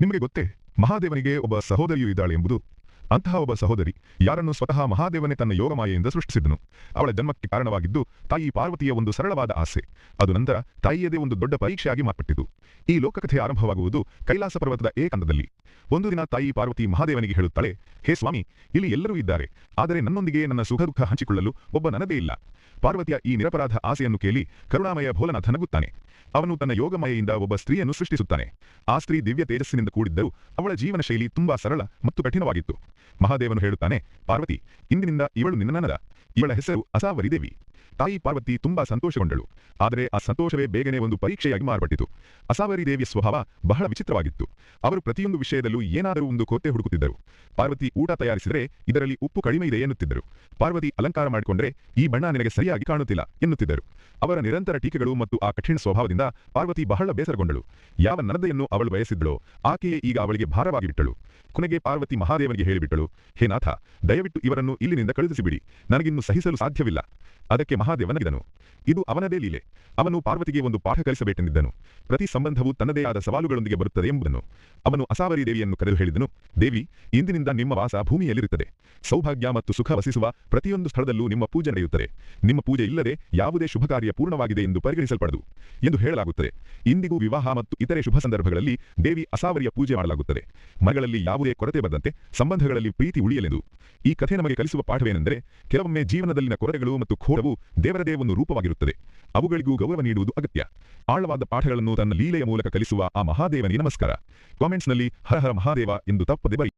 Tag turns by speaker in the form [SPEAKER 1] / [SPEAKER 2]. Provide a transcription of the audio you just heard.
[SPEAKER 1] ನಿಮಗೆ ಗೊತ್ತೇ ಮಹಾದೇವನಿಗೆ ಒಬ್ಬ ಸಹೋದರಿಯೂ ಇದ್ದಾಳೆ ಎಂಬುದು ಅಂತಹ ಒಬ್ಬ ಸಹೋದರಿ ಯಾರನ್ನು ಸ್ವತಃ ಮಹಾದೇವನೇ ತನ್ನ ಯೋಗಮಾಯೆಯಿಂದ ಸೃಷ್ಟಿಸಿದನು. ಅವಳ ಜನ್ಮಕ್ಕೆ ಕಾರಣವಾಗಿದ್ದು, ತಾಯಿ ಪಾರ್ವತಿಯ ಒಂದು ಸರಳವಾದ ಆಸೆ. ಅದು ನಂತರ ತಾಯಿಯದೇ ಒಂದು ದೊಡ್ಡ ಪರೀಕ್ಷೆಯಾಗಿ ಮಾರ್ಪಟ್ಟಿತು. ಈ ಲೋಕಕಥೆ ಆರಂಭವಾಗುವುದು ಕೈಲಾಸ ಪರ್ವತದ ಏಕಾಂತದಲ್ಲಿ. ಒಂದು ದಿನ ತಾಯಿ ಪಾರ್ವತಿ ಮಹಾದೇವನಿಗೆ ಹೇಳುತ್ತಾಳೆ, ಹೇ ಸ್ವಾಮಿ, ಇಲ್ಲಿ ಎಲ್ಲರೂ ಇದ್ದಾರೆ. ಆದರೆ ನನ್ನೊಂದಿಗೆ ನನ್ನ ಸುಖ ದುಃಖ ಹಂಚಿಕೊಳ್ಳಲು ಒಬ್ಬ ನನದೇ ಇಲ್ಲ. ಪಾರ್ವತಿಯ ಈ ನಿರಪರಾಧ ಆಸೆಯನ್ನು ಕೇಳಿ ಕರುಣಾಮಯ ಭೋಲನಾಥ ನಗುತ್ತಾನೆ. ಅವನು ತನ್ನ ಯೋಗಮಯೆಯಿಂದ ಒಬ್ಬ ಸ್ತ್ರೀಯನ್ನು ಸೃಷ್ಟಿಸುತ್ತಾನೆ. ಆ ಸ್ತ್ರೀ ದಿವ್ಯ ತೇಜಸ್ಸಿನಿಂದ ಕೂಡಿದ್ದರೂ ಅವಳ ಜೀವನ ಶೈಲಿ ತುಂಬಾ ಸರಳ ಮತ್ತು ಕಠಿಣವಾಗಿತ್ತು. ಮಹಾದೇವನು ಹೇಳುತ್ತಾನೆ ಪಾರ್ವತಿ ಇಂದಿನಿಂದ ಇವಳು ನಿನ್ನ ನನದ ಇವಳ ಹೆಸರು ಅಸಾವರಿದೇವಿ ತಾಯಿ ಪಾರ್ವತಿ ತುಂಬಾ ಸಂತೋಷಗೊಂಡಳು. ಆದರೆ ಆ ಸಂತೋಷವೇ ಬೇಗನೆ ಒಂದು ಪರೀಕ್ಷೆಯಾಗಿ ಮಾರ್ಪಟ್ಟಿತು. ಅಸಾವರಿ ದೇವಿಯ ಸ್ವಭಾವ ಬಹಳ ವಿಚಿತ್ರವಾಗಿತ್ತು. ಅವರು ಪ್ರತಿಯೊಂದು ವಿಷಯದಲ್ಲೂ ಏನಾದರೂ ಒಂದು ಕೊರತೆ ಹುಡುಕುತ್ತಿದ್ದರು. ಪಾರ್ವತಿ ಊಟ ತಯಾರಿಸಿದರೆ ಇದರಲ್ಲಿ ಉಪ್ಪು ಕಡಿಮೆ ಇದೆ ಎನ್ನುತ್ತಿದ್ದರು. ಪಾರ್ವತಿ ಅಲಂಕಾರ ಮಾಡಿಕೊಂಡರೆ ಈ ಬಣ್ಣ ನಿನಗೆ ಸರಿಯಾಗಿ ಕಾಣುತ್ತಿಲ್ಲ ಎನ್ನುತ್ತಿದ್ದರು. ಅವರ ನಿರಂತರ ಟೀಕೆಗಳು ಮತ್ತು ಆ ಕಠಿಣ ಸ್ವಭಾವದಿಂದ ಪಾರ್ವತಿ ಬಹಳ ಬೇಸರಗೊಂಡಳು. ಯಾವ ನರದೆಯನ್ನು ಅವಳು ಬಯಸಿದ್ದಳೋ, ಆಕೆಯೇ ಈಗ ಅವಳಿಗೆ ಭಾರವಾಗಿ ಬಿಟ್ಟಳು. ಕೊನೆಗೆ ಪಾರ್ವತಿ ಮಹಾದೇವನಿಗೆ ಹೇಳಿಬಿಟ್ಟಳು, ಹೇ ನಾಥ, ದಯವಿಟ್ಟು ಇವರನ್ನು ಇಲ್ಲಿನಿಂದ ಕಳುಹಿಸಿಬಿಡಿ. ನನಗಿನ್ನು ಸಹಿಸಲು ಸಾಧ್ಯವಿಲ್ಲ. ಅದಕ್ಕೆ ಮಹಾದೇವನಗಿದನು ಇದು ಅವನದೇ ಲೀಲೆ. ಅವನು ಪಾರ್ವತಿಗೆ ಒಂದು ಪಾಠ ಕಲಿಸಬೇಕೆಂದಿದ್ದನು. ಪ್ರತಿ ಸಂಬಂಧವು ತನ್ನದೇ ಆದ ಸವಾಲುಗಳೊಂದಿಗೆ ಬರುತ್ತದೆ ಎಂಬುದನ್ನು ಅವನು ಅಸಾವರಿ ದೇವಿಯನ್ನು ಕರೆದು ಹೇಳಿದನು. ದೇವಿ, ಇಂದಿನಿಂದ ನಿಮ್ಮ ವಾಸ ಭೂಮಿಯಲ್ಲಿರುತ್ತದೆ. ಸೌಭಾಗ್ಯ ಮತ್ತು ಸುಖ ವಸಿಸುವ ಪ್ರತಿಯೊಂದು ಸ್ಥಳದಲ್ಲೂ ನಿಮ್ಮ ಪೂಜೆ ನಡೆಯುತ್ತದೆ. ನಿಮ್ಮ ಪೂಜೆ ಇಲ್ಲದೆ ಯಾವುದೇ ಶುಭ ಕಾರ್ಯ ಪೂರ್ಣವಾಗಿದೆ ಎಂದು ಪರಿಗಣಿಸಲ್ಪಡದು ಎಂದು ಹೇಳಲಾಗುತ್ತದೆ. ಇಂದಿಗೂ ವಿವಾಹ ಮತ್ತು ಇತರೆ ಶುಭ ಸಂದರ್ಭಗಳಲ್ಲಿ ದೇವಿ ಅಸಾವರಿಯ ಪೂಜೆ ಮಾಡಲಾಗುತ್ತದೆ. ಮರಗಳಲ್ಲಿ ಯಾವುದೇ ಕೊರತೆ ಬಂದಂತೆ ಸಂಬಂಧಗಳಲ್ಲಿ ಪ್ರೀತಿ ಉಳಿಯಲೆಂದು. ಈ ಕಥೆ ನಮಗೆ ಕಲಿಸುವ ಪಾಠವೇನೆಂದರೆ, ಕೆಲವೊಮ್ಮೆ ಜೀವನದಲ್ಲಿನ ಕೊರತೆಗಳು ಮತ್ತು ಖೋಡವು ದೇವರದೇ ಒಂದು ರೂಪವಾಗಿರುತ್ತದೆ. ಅವುಗಳಿಗೂ ಗೌರವ ನೀಡುವುದು ಅಗತ್ಯ. ಆಳವಾದ ಪಾಠಗಳನ್ನು ತನ್ನ ಲೀಲೆಯ ಮೂಲಕ ಕಲಿಸುವ ಆ ಮಹಾದೇವನಿಗೆ ನಮಸ್ಕಾರ. ಕಾಮೆಂಟ್ಸ್ನಲ್ಲಿ ಹರ ಹರ ಮಹಾದೇವ ಎಂದು ತಪ್ಪದೆ ಬರಿ.